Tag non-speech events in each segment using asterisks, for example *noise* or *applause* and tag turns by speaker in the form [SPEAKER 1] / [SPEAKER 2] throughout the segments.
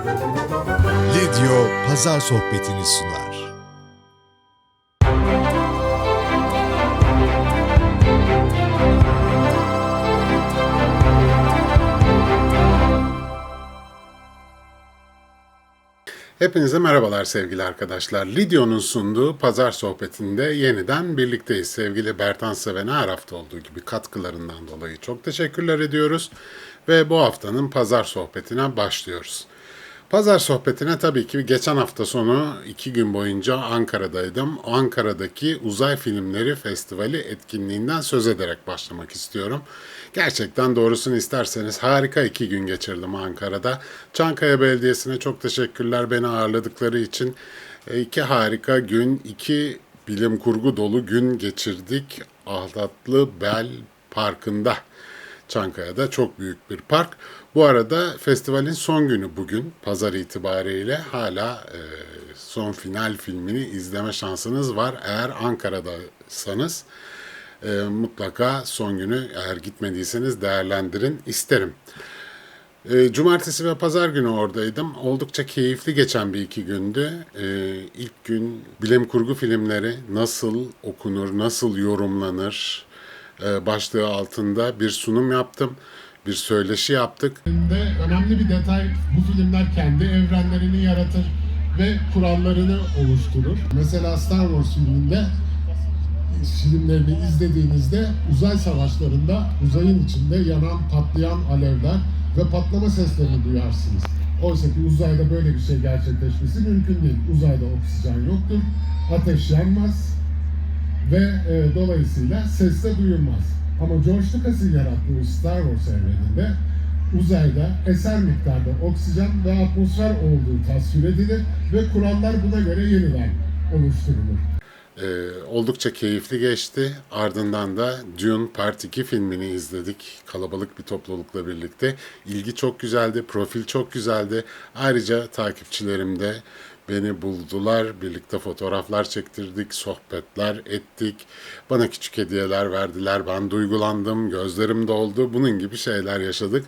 [SPEAKER 1] Lidyo Pazar Sohbetini sunar.
[SPEAKER 2] Hepinize merhabalar sevgili arkadaşlar. Lidyo'nun sunduğu pazar sohbetinde yeniden birlikteyiz. Sevgili Bertan Seven'e her hafta olduğu gibi katkılarından dolayı çok teşekkürler ediyoruz. Ve bu haftanın pazar sohbetine başlıyoruz. Pazar sohbetine tabii ki geçen hafta sonu iki gün boyunca Ankara'daydım. Ankara'daki Uzay Filmleri Festivali etkinliğinden söz ederek başlamak istiyorum. Gerçekten doğrusunu isterseniz harika iki gün geçirdim Ankara'da. Çankaya Belediyesi'ne çok teşekkürler beni ağırladıkları için. E, İki harika gün, iki bilim kurgu dolu gün geçirdik. Ahlatlı Bel Parkı'nda. Çankaya'da çok büyük bir park. Bu arada festivalin son günü bugün, pazar itibariyle hala e, son final filmini izleme şansınız var. Eğer Ankara'daysanız e, mutlaka son günü eğer gitmediyseniz değerlendirin isterim. E, Cumartesi ve pazar günü oradaydım. Oldukça keyifli geçen bir iki gündü. E, ilk gün bilim kurgu filmleri nasıl okunur, nasıl yorumlanır e, başlığı altında bir sunum yaptım. Bir söyleşi yaptık.
[SPEAKER 3] önemli bir detay bu filmler kendi evrenlerini yaratır ve kurallarını oluşturur. Mesela Star Wars filminde filmlerini izlediğinizde uzay savaşlarında uzayın içinde yanan, patlayan alevler ve patlama seslerini duyarsınız. Oysa ki uzayda böyle bir şey gerçekleşmesi mümkün değil. Uzayda oksijen yoktur, ateş yanmaz ve e, dolayısıyla ses de duyulmaz. Ama George Lucas'ın yarattığı Star Wars evreninde uzayda eser miktarda oksijen ve atmosfer olduğu tasvir edilir ve kurallar buna göre yeniden oluşturulur.
[SPEAKER 2] Ee, oldukça keyifli geçti. Ardından da Dune Part 2 filmini izledik. Kalabalık bir toplulukla birlikte. İlgi çok güzeldi, profil çok güzeldi. Ayrıca takipçilerim de beni buldular. Birlikte fotoğraflar çektirdik, sohbetler ettik. Bana küçük hediyeler verdiler. Ben duygulandım, gözlerim doldu. Bunun gibi şeyler yaşadık.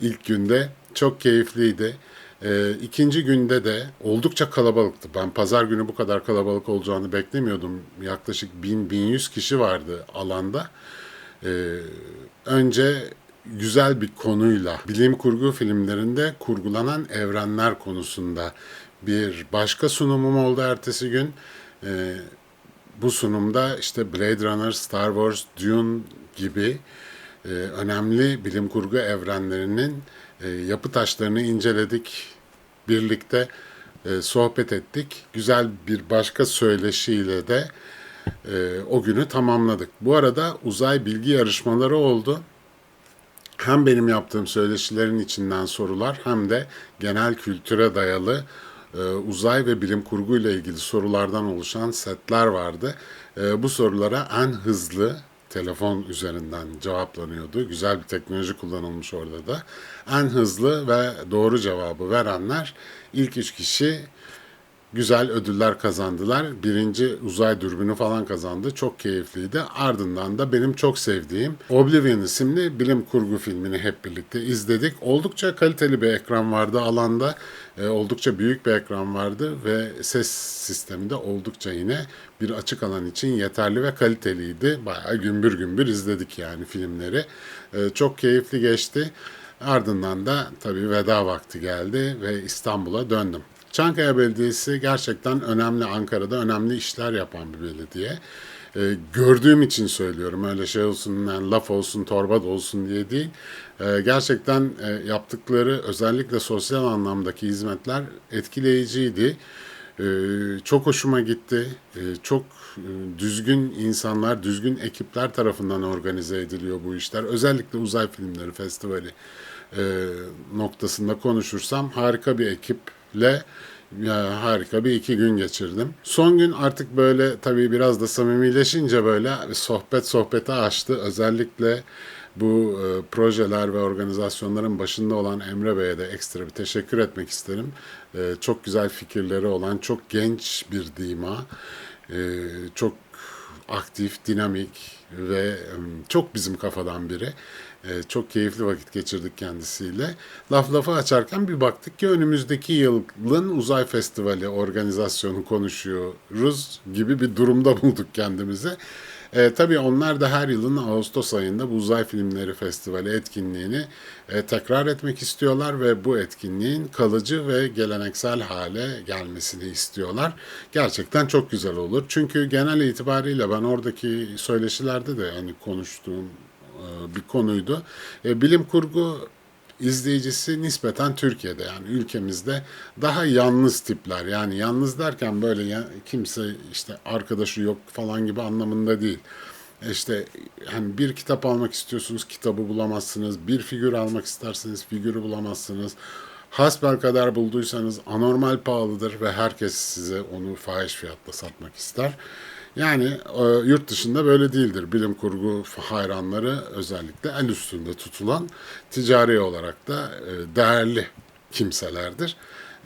[SPEAKER 2] İlk günde çok keyifliydi. Ee, ikinci günde de oldukça kalabalıktı. Ben pazar günü bu kadar kalabalık olacağını beklemiyordum. Yaklaşık 1000-1100 kişi vardı alanda. Ee, önce güzel bir konuyla bilim kurgu filmlerinde kurgulanan evrenler konusunda bir başka sunumum oldu ertesi gün. Ee, bu sunumda işte Blade Runner, Star Wars, Dune gibi e, önemli bilim kurgu evrenlerinin e, yapı taşlarını inceledik. Birlikte e, sohbet ettik. Güzel bir başka söyleşiyle de e, o günü tamamladık. Bu arada uzay bilgi yarışmaları oldu. Hem benim yaptığım söyleşilerin içinden sorular hem de genel kültüre dayalı e, uzay ve bilim kurgu ile ilgili sorulardan oluşan setler vardı. E, bu sorulara en hızlı telefon üzerinden cevaplanıyordu. Güzel bir teknoloji kullanılmış orada da. En hızlı ve doğru cevabı verenler ilk üç kişi güzel ödüller kazandılar. Birinci uzay dürbünü falan kazandı. Çok keyifliydi. Ardından da benim çok sevdiğim Oblivion isimli bilim kurgu filmini hep birlikte izledik. Oldukça kaliteli bir ekran vardı alanda. E, oldukça büyük bir ekran vardı ve ses sistemi de oldukça yine bir açık alan için yeterli ve kaliteliydi. Bayağı gümbür gümbür izledik yani filmleri. E, çok keyifli geçti. Ardından da tabii veda vakti geldi ve İstanbul'a döndüm. Çankaya Belediyesi gerçekten önemli Ankara'da önemli işler yapan bir belediye. Ee, gördüğüm için söylüyorum öyle şey olsun yani laf olsun torba da olsun diye değil. Ee, gerçekten e, yaptıkları özellikle sosyal anlamdaki hizmetler etkileyiciydi. Ee, çok hoşuma gitti. Ee, çok e, düzgün insanlar, düzgün ekipler tarafından organize ediliyor bu işler. Özellikle Uzay Filmleri Festivali e, noktasında konuşursam harika bir ekiple ya harika bir iki gün geçirdim. Son gün artık böyle tabii biraz da samimileşince böyle sohbet sohbeti açtı. Özellikle bu e, projeler ve organizasyonların başında olan Emre Bey'e de ekstra bir teşekkür etmek isterim. E, çok güzel fikirleri olan, çok genç bir dima, e, çok aktif, dinamik ve e, çok bizim kafadan biri. E, çok keyifli vakit geçirdik kendisiyle. Laf lafı açarken bir baktık ki önümüzdeki yılın uzay festivali organizasyonu konuşuyoruz gibi bir durumda *laughs* bulduk kendimizi. E, tabii onlar da her yılın Ağustos ayında bu Uzay Filmleri Festivali etkinliğini e, tekrar etmek istiyorlar ve bu etkinliğin kalıcı ve geleneksel hale gelmesini istiyorlar. Gerçekten çok güzel olur. Çünkü genel itibariyle ben oradaki söyleşilerde de hani konuştuğum bir konuydu. E, bilim kurgu izleyicisi nispeten Türkiye'de yani ülkemizde daha yalnız tipler. Yani yalnız derken böyle ya, kimse işte arkadaşı yok falan gibi anlamında değil. İşte hani bir kitap almak istiyorsunuz kitabı bulamazsınız. Bir figür almak isterseniz figürü bulamazsınız. Hasbel kadar bulduysanız anormal pahalıdır ve herkes size onu fahiş fiyatla satmak ister. Yani e, yurt dışında böyle değildir. Bilim kurgu hayranları özellikle el üstünde tutulan ticari olarak da e, değerli kimselerdir.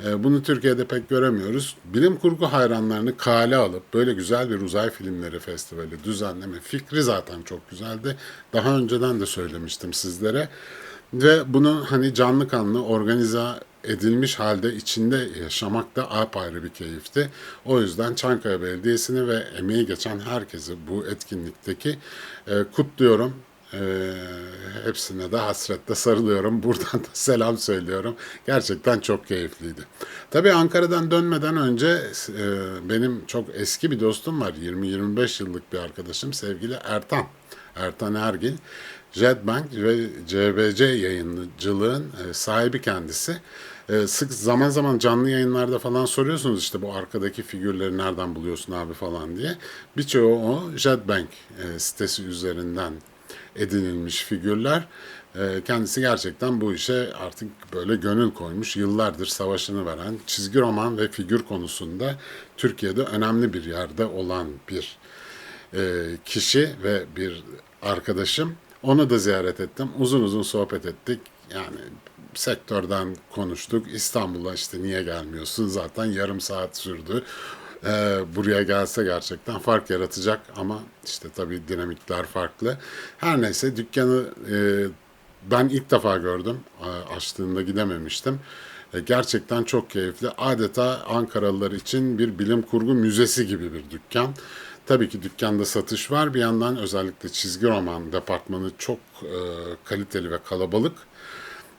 [SPEAKER 2] E, Bunu Türkiye'de pek göremiyoruz. Bilim kurgu hayranlarını kale alıp böyle güzel bir uzay filmleri festivali düzenleme fikri zaten çok güzeldi. Daha önceden de söylemiştim sizlere. Ve bunu hani canlı kanlı organize edilmiş halde içinde yaşamak da apayrı bir keyifti. O yüzden Çankaya Belediyesi'ni ve emeği geçen herkesi bu etkinlikteki e, kutluyorum. E, hepsine de hasretle sarılıyorum. *laughs* Buradan da selam söylüyorum. Gerçekten çok keyifliydi. Tabii Ankara'dan dönmeden önce e, benim çok eski bir dostum var. 20-25 yıllık bir arkadaşım sevgili Ertan. Ertan Ergil. Jetbank ve CBC yayıncılığın e, sahibi kendisi. E, Sık zaman zaman canlı yayınlarda falan soruyorsunuz işte bu arkadaki figürleri nereden buluyorsun abi falan diye. Birçoğu o Jetbank e, sitesi üzerinden edinilmiş figürler. Kendisi gerçekten bu işe artık böyle gönül koymuş, yıllardır savaşını veren, çizgi roman ve figür konusunda Türkiye'de önemli bir yerde olan bir kişi ve bir arkadaşım. Onu da ziyaret ettim. Uzun uzun sohbet ettik. Yani sektörden konuştuk. İstanbul'a işte niye gelmiyorsun? Zaten yarım saat sürdü. Ee, buraya gelse gerçekten fark yaratacak ama işte tabii dinamikler farklı. Her neyse dükkanı e, ben ilk defa gördüm. Açtığında gidememiştim. E, Gerçekten çok keyifli. Adeta Ankaralılar için bir bilim kurgu müzesi gibi bir dükkan. Tabii ki dükkanda satış var. Bir yandan özellikle çizgi roman departmanı çok e, kaliteli ve kalabalık.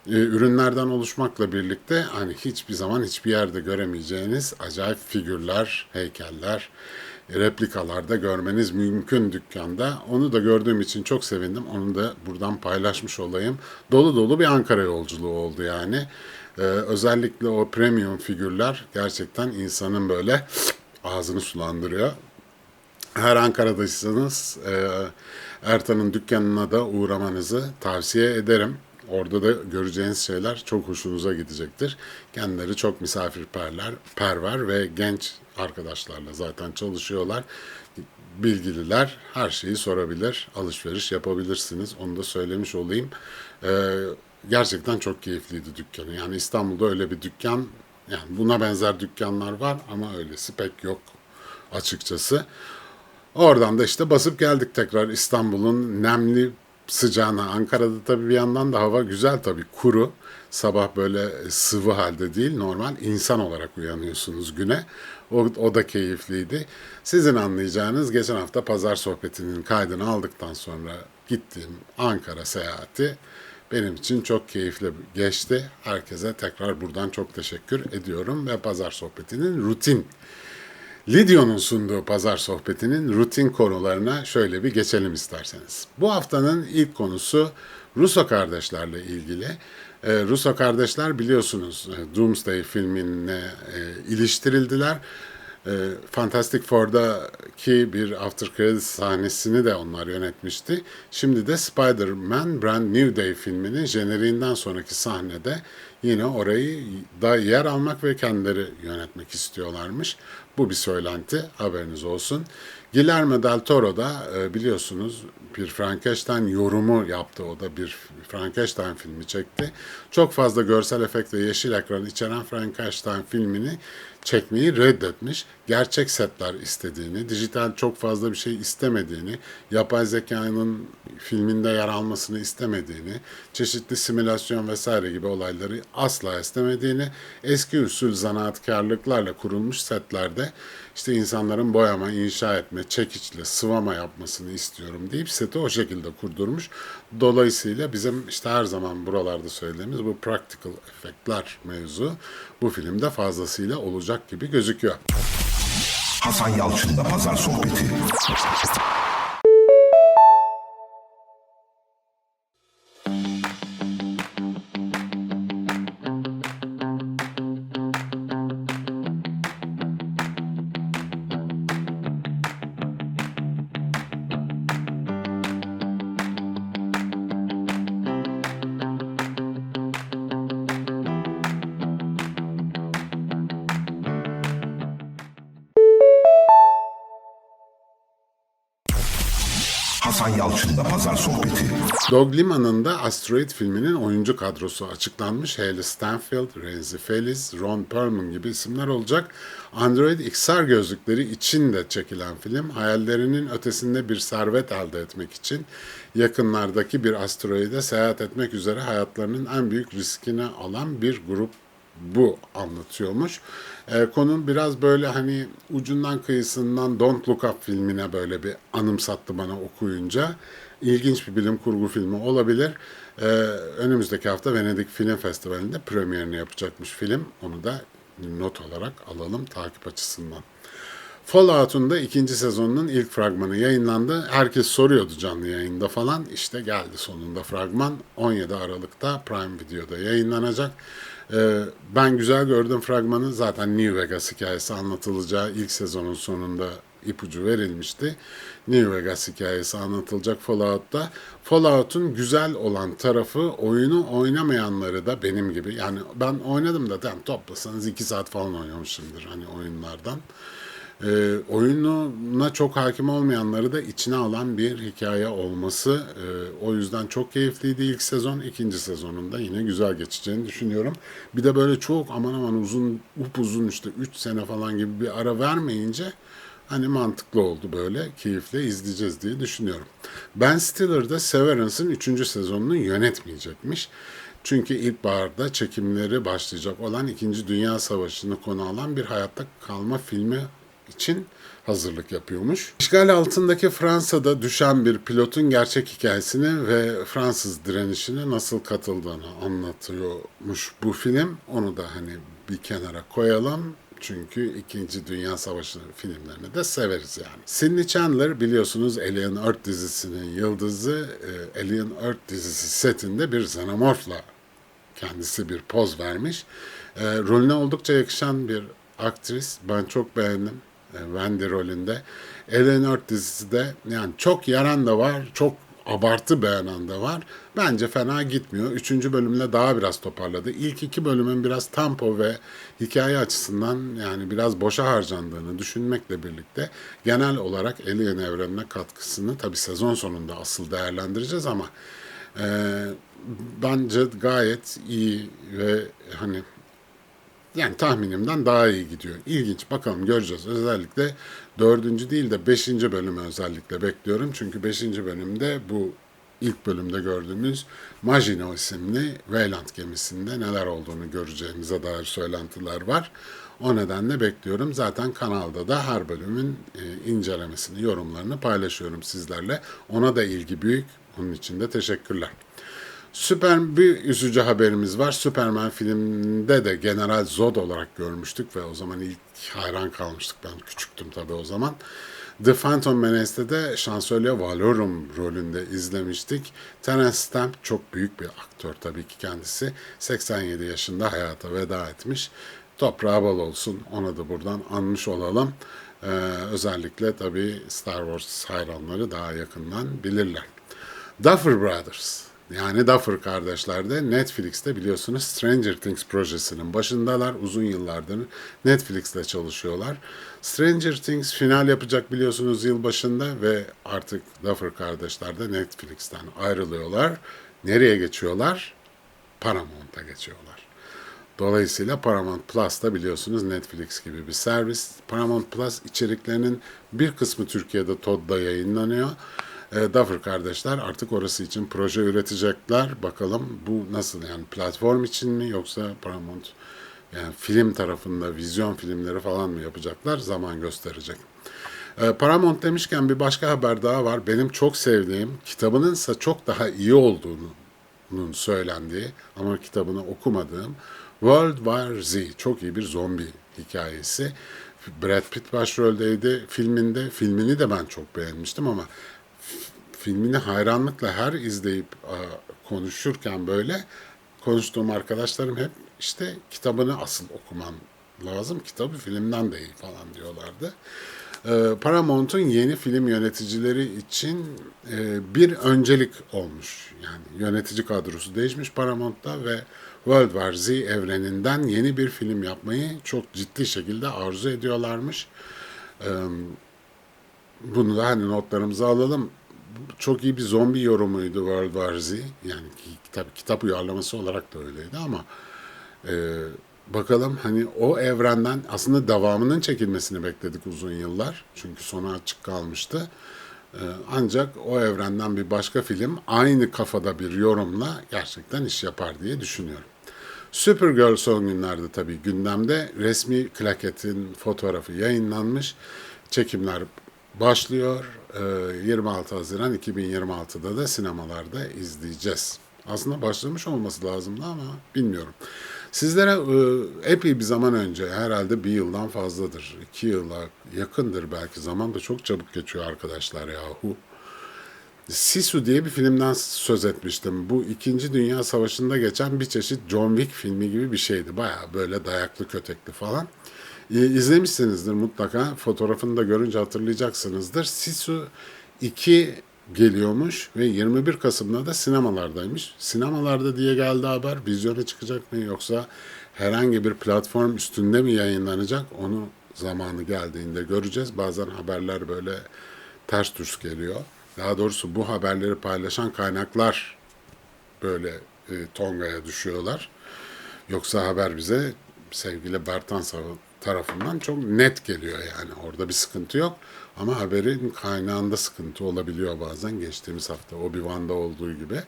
[SPEAKER 2] E, ürünlerden oluşmakla birlikte hani hiçbir zaman hiçbir yerde göremeyeceğiniz acayip figürler, heykeller, replikalarda görmeniz mümkün dükkanda. Onu da gördüğüm için çok sevindim. Onu da buradan paylaşmış olayım. Dolu dolu bir Ankara yolculuğu oldu yani. E, özellikle o premium figürler gerçekten insanın böyle ağzını sulandırıyor. Her Ankara'daysanız e, Ertan'ın dükkanına da uğramanızı tavsiye ederim. Orada da göreceğiniz şeyler çok hoşunuza gidecektir. Kendileri çok misafirperver perver ve genç arkadaşlarla zaten çalışıyorlar. Bilgililer her şeyi sorabilir, alışveriş yapabilirsiniz. Onu da söylemiş olayım. E, gerçekten çok keyifliydi dükkanı. Yani İstanbul'da öyle bir dükkan, yani buna benzer dükkanlar var ama öylesi pek yok açıkçası. Oradan da işte basıp geldik tekrar İstanbul'un nemli sıcağına. Ankara'da tabii bir yandan da hava güzel tabii kuru. Sabah böyle sıvı halde değil normal insan olarak uyanıyorsunuz güne. O, o da keyifliydi. Sizin anlayacağınız geçen hafta pazar sohbetinin kaydını aldıktan sonra gittiğim Ankara seyahati benim için çok keyifli geçti. Herkese tekrar buradan çok teşekkür ediyorum ve pazar sohbetinin rutin Lidyo'nun sunduğu pazar sohbetinin rutin konularına şöyle bir geçelim isterseniz. Bu haftanın ilk konusu Russo kardeşlerle ilgili. Ee, Russo kardeşler biliyorsunuz e, Doomsday filmine e, iliştirildiler. E, Fantastic Four'daki bir after credits sahnesini de onlar yönetmişti. Şimdi de Spider-Man Brand New Day filminin jeneriğinden sonraki sahnede yine orayı da yer almak ve kendileri yönetmek istiyorlarmış. Bu bir söylenti haberiniz olsun. Guillermo del Toro da e, biliyorsunuz bir Frankenstein yorumu yaptı. O da bir Frankenstein filmi çekti. Çok fazla görsel efekt ve yeşil ekran içeren Frankenstein filmini çekmeyi reddetmiş. Gerçek setler istediğini, dijital çok fazla bir şey istemediğini, yapay zekanın filminde yer almasını istemediğini, çeşitli simülasyon vesaire gibi olayları asla istemediğini, eski usul zanaatkarlıklarla kurulmuş setlerde işte insanların boyama, inşa etme, çekiçle sıvama yapmasını istiyorum deyip seti o şekilde kurdurmuş. Dolayısıyla bizim işte her zaman buralarda söylediğimiz bu practical efektler mevzu bu filmde fazlasıyla olacak gibi gözüküyor.
[SPEAKER 4] Hasan Yalçın'la Pazar Sohbeti. Hasan Yalçın'la Pazar Sohbeti.
[SPEAKER 2] Dog Liman'ın da Asteroid filminin oyuncu kadrosu açıklanmış. Haley Stanfield, Renzi Feliz, Ron Perlman gibi isimler olacak. Android XR gözlükleri için de çekilen film, hayallerinin ötesinde bir servet elde etmek için yakınlardaki bir asteroide seyahat etmek üzere hayatlarının en büyük riskini alan bir grup bu anlatıyormuş. Ee, konu biraz böyle hani ucundan kıyısından Don't Look Up filmine böyle bir anımsattı bana okuyunca. İlginç bir bilim kurgu filmi olabilir. Ee, önümüzdeki hafta Venedik Film Festivali'nde premierini yapacakmış film. Onu da not olarak alalım takip açısından. Fallout'un da ikinci sezonunun ilk fragmanı yayınlandı. Herkes soruyordu canlı yayında falan. İşte geldi sonunda fragman. 17 Aralık'ta Prime Video'da yayınlanacak. Ee, ben güzel gördüm fragmanı. Zaten New Vegas hikayesi anlatılacağı ilk sezonun sonunda ipucu verilmişti. New Vegas hikayesi anlatılacak Fallout'ta. Fallout'un güzel olan tarafı oyunu oynamayanları da benim gibi. Yani ben oynadım da tamam toplasanız 2 saat falan oynamışımdır hani oyunlardan. Ee, oyununa çok hakim olmayanları da içine alan bir hikaye olması. Ee, o yüzden çok keyifliydi ilk sezon. ikinci sezonunda yine güzel geçeceğini düşünüyorum. Bir de böyle çok aman aman uzun, upuzun işte 3 sene falan gibi bir ara vermeyince hani mantıklı oldu böyle. Keyifle izleyeceğiz diye düşünüyorum. Ben Stiller de Severance'ın 3. sezonunu yönetmeyecekmiş. Çünkü ilkbaharda çekimleri başlayacak olan 2. Dünya Savaşı'nı konu alan bir hayatta kalma filmi için hazırlık yapıyormuş. İşgal altındaki Fransa'da düşen bir pilotun gerçek hikayesini ve Fransız direnişine nasıl katıldığını anlatıyormuş bu film. Onu da hani bir kenara koyalım. Çünkü 2. Dünya Savaşı filmlerini de severiz yani. Sidney Chandler biliyorsunuz Alien Earth dizisinin yıldızı. e, Alien Earth dizisi setinde bir xenomorfla kendisi bir poz vermiş. E, rolüne oldukça yakışan bir aktris. Ben çok beğendim. E, Wendy rolünde. Earth dizisi de yani çok yaran da var, çok abartı beğenen de var. Bence fena gitmiyor. Üçüncü bölümle daha biraz toparladı. İlk iki bölümün biraz tempo ve hikaye açısından yani biraz boşa harcandığını düşünmekle birlikte genel olarak Alien evrenine katkısını tabi sezon sonunda asıl değerlendireceğiz ama e, bence gayet iyi ve hani yani tahminimden daha iyi gidiyor. İlginç. Bakalım göreceğiz. Özellikle dördüncü değil de beşinci bölümü özellikle bekliyorum. Çünkü beşinci bölümde bu ilk bölümde gördüğümüz Maginot isimli Weyland gemisinde neler olduğunu göreceğimize dair söylentiler var. O nedenle bekliyorum. Zaten kanalda da her bölümün e, incelemesini, yorumlarını paylaşıyorum sizlerle. Ona da ilgi büyük. Onun için de teşekkürler. Süper bir üzücü haberimiz var. Superman filminde de General Zod olarak görmüştük ve o zaman ilk hayran kalmıştık. Ben küçüktüm tabii o zaman. The Phantom Menace'de de Şansölye Valorum rolünde izlemiştik. Terence Stamp çok büyük bir aktör tabii ki kendisi. 87 yaşında hayata veda etmiş. Toprağı bol olsun. Ona da buradan anmış olalım. Ee, özellikle tabii Star Wars hayranları daha yakından bilirler. Duffer Brothers Yani Duffer kardeşler de Netflix'te biliyorsunuz Stranger Things projesinin başındalar. Uzun yıllardır Netflix'te çalışıyorlar. Stranger Things final yapacak biliyorsunuz yıl başında ve artık Duffer kardeşler de Netflix'ten ayrılıyorlar. Nereye geçiyorlar? Paramount'a geçiyorlar. Dolayısıyla Paramount Plus da biliyorsunuz Netflix gibi bir servis. Paramount Plus içeriklerinin bir kısmı Türkiye'de TOD'da yayınlanıyor. E, Duffer kardeşler artık orası için proje üretecekler. Bakalım bu nasıl yani platform için mi yoksa Paramount yani film tarafında vizyon filmleri falan mı yapacaklar zaman gösterecek. E, Paramount demişken bir başka haber daha var. Benim çok sevdiğim kitabınınsa çok daha iyi olduğunun söylendiği ama kitabını okumadığım World War Z çok iyi bir zombi hikayesi. Brad Pitt başroldeydi filminde. Filmini de ben çok beğenmiştim ama filmini hayranlıkla her izleyip konuşurken böyle konuştuğum arkadaşlarım hep işte kitabını asıl okuman lazım. Kitabı filmden de falan diyorlardı. Paramount'un yeni film yöneticileri için bir öncelik olmuş. Yani yönetici kadrosu değişmiş Paramount'ta ve World War Z evreninden yeni bir film yapmayı çok ciddi şekilde arzu ediyorlarmış. Bunu da hani notlarımıza alalım. Çok iyi bir zombi yorumuydu World War Z. Yani tabii kitap uyarlaması olarak da öyleydi ama e, bakalım hani o evrenden aslında devamının çekilmesini bekledik uzun yıllar. Çünkü sonu açık kalmıştı. E, ancak o evrenden bir başka film aynı kafada bir yorumla gerçekten iş yapar diye düşünüyorum. Supergirl son günlerde tabii gündemde. Resmi klaketin fotoğrafı yayınlanmış. Çekimler başlıyor. Ee, 26 Haziran 2026'da da sinemalarda izleyeceğiz. Aslında başlamış olması lazımdı ama bilmiyorum. Sizlere e, epey bir zaman önce herhalde bir yıldan fazladır, iki yıla yakındır belki zaman da çok çabuk geçiyor arkadaşlar yahu. Sisu diye bir filmden söz etmiştim. Bu İkinci Dünya Savaşı'nda geçen bir çeşit John Wick filmi gibi bir şeydi. Baya böyle dayaklı kötekli falan. Ee, izlemişsinizdir mutlaka. Fotoğrafını da görünce hatırlayacaksınızdır. Sisu 2 geliyormuş ve 21 Kasım'da da sinemalardaymış. Sinemalarda diye geldi haber. Vizyona çıkacak mı yoksa herhangi bir platform üstünde mi yayınlanacak? Onu zamanı geldiğinde göreceğiz. Bazen haberler böyle ters düz geliyor. Daha doğrusu bu haberleri paylaşan kaynaklar böyle e, Tonga'ya düşüyorlar. Yoksa haber bize sevgili Bertan tarafından çok net geliyor yani. Orada bir sıkıntı yok. Ama haberin kaynağında sıkıntı olabiliyor bazen. Geçtiğimiz hafta Obi-Wan'da olduğu gibi.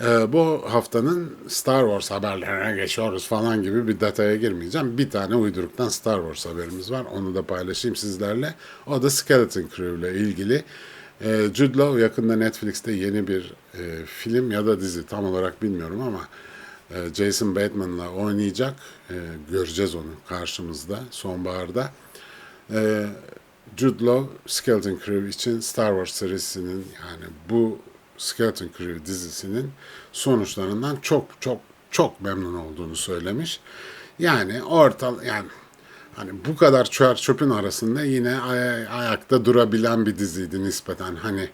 [SPEAKER 2] Ee, bu haftanın Star Wars haberlerine geçiyoruz falan gibi bir detaya girmeyeceğim. Bir tane uyduruktan Star Wars haberimiz var. Onu da paylaşayım sizlerle. O da Skeleton Crew ile ilgili. Ee, Jude Law yakında Netflix'te yeni bir e, film ya da dizi tam olarak bilmiyorum ama Jason Bateman'la oynayacak. E, göreceğiz onu karşımızda sonbaharda. E, Jude Law Skeleton Crew için Star Wars serisinin yani bu Skeleton Crew dizisinin sonuçlarından çok çok çok memnun olduğunu söylemiş. Yani ortal yani hani bu kadar çöp çöpün arasında yine ay- ayakta durabilen bir diziydi nispeten. Hani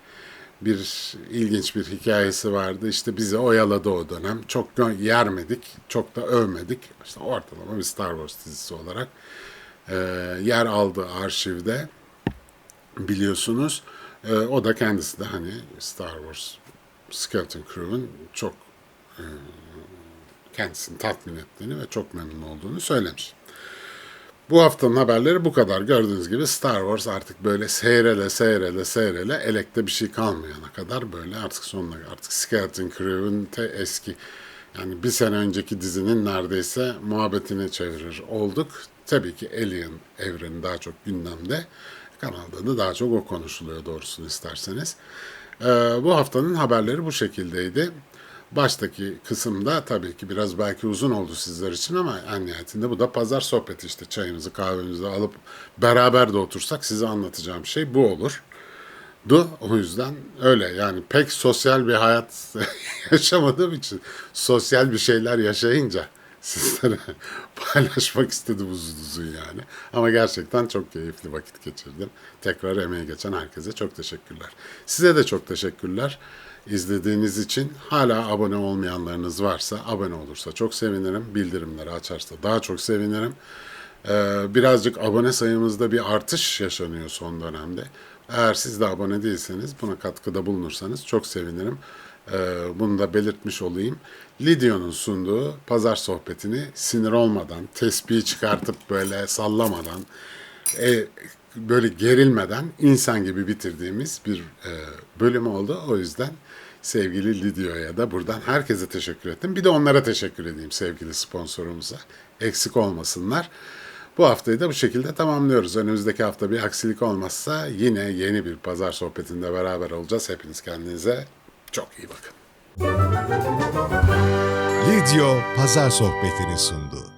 [SPEAKER 2] bir ilginç bir hikayesi vardı. İşte bizi oyaladı o dönem. Çok yermedik, çok da övmedik. İşte ortalama bir Star Wars dizisi olarak e, yer aldı arşivde biliyorsunuz. E, o da kendisi de hani Star Wars Skeleton Crew'un çok e, kendisini tatmin ettiğini ve çok memnun olduğunu söylemiş. Bu haftanın haberleri bu kadar. Gördüğünüz gibi Star Wars artık böyle seyrele seyrele seyrele elekte bir şey kalmayana kadar böyle artık sonuna artık Skeleton Crew'un te eski yani bir sene önceki dizinin neredeyse muhabbetini çevirir olduk. Tabii ki Alien evreni daha çok gündemde. Kanalda da daha çok o konuşuluyor doğrusunu isterseniz. Ee, bu haftanın haberleri bu şekildeydi. Baştaki kısımda tabii ki biraz belki uzun oldu sizler için ama en nihayetinde bu da pazar sohbeti işte çayınızı kahvenizi alıp beraber de otursak size anlatacağım şey bu olur. Du o yüzden öyle yani pek sosyal bir hayat *laughs* yaşamadığım için sosyal bir şeyler yaşayınca sizlere *laughs* paylaşmak istedim uzun uzun yani. Ama gerçekten çok keyifli vakit geçirdim. Tekrar emeği geçen herkese çok teşekkürler. Size de çok teşekkürler. İzlediğiniz için. Hala abone olmayanlarınız varsa abone olursa çok sevinirim. Bildirimleri açarsa daha çok sevinirim. Ee, birazcık abone sayımızda bir artış yaşanıyor son dönemde. Eğer siz de abone değilseniz buna katkıda bulunursanız çok sevinirim. Ee, bunu da belirtmiş olayım. Lidio'nun sunduğu pazar sohbetini sinir olmadan, tespihi çıkartıp böyle sallamadan, e, böyle gerilmeden insan gibi bitirdiğimiz bir e, bölüm oldu. O yüzden sevgili Lidio'ya da buradan herkese teşekkür ettim. Bir de onlara teşekkür edeyim sevgili sponsorumuza. Eksik olmasınlar. Bu haftayı da bu şekilde tamamlıyoruz. Önümüzdeki hafta bir aksilik olmazsa yine yeni bir pazar sohbetinde beraber olacağız. Hepiniz kendinize çok iyi bakın.
[SPEAKER 1] Lidyo Pazar Sohbeti'ni sundu.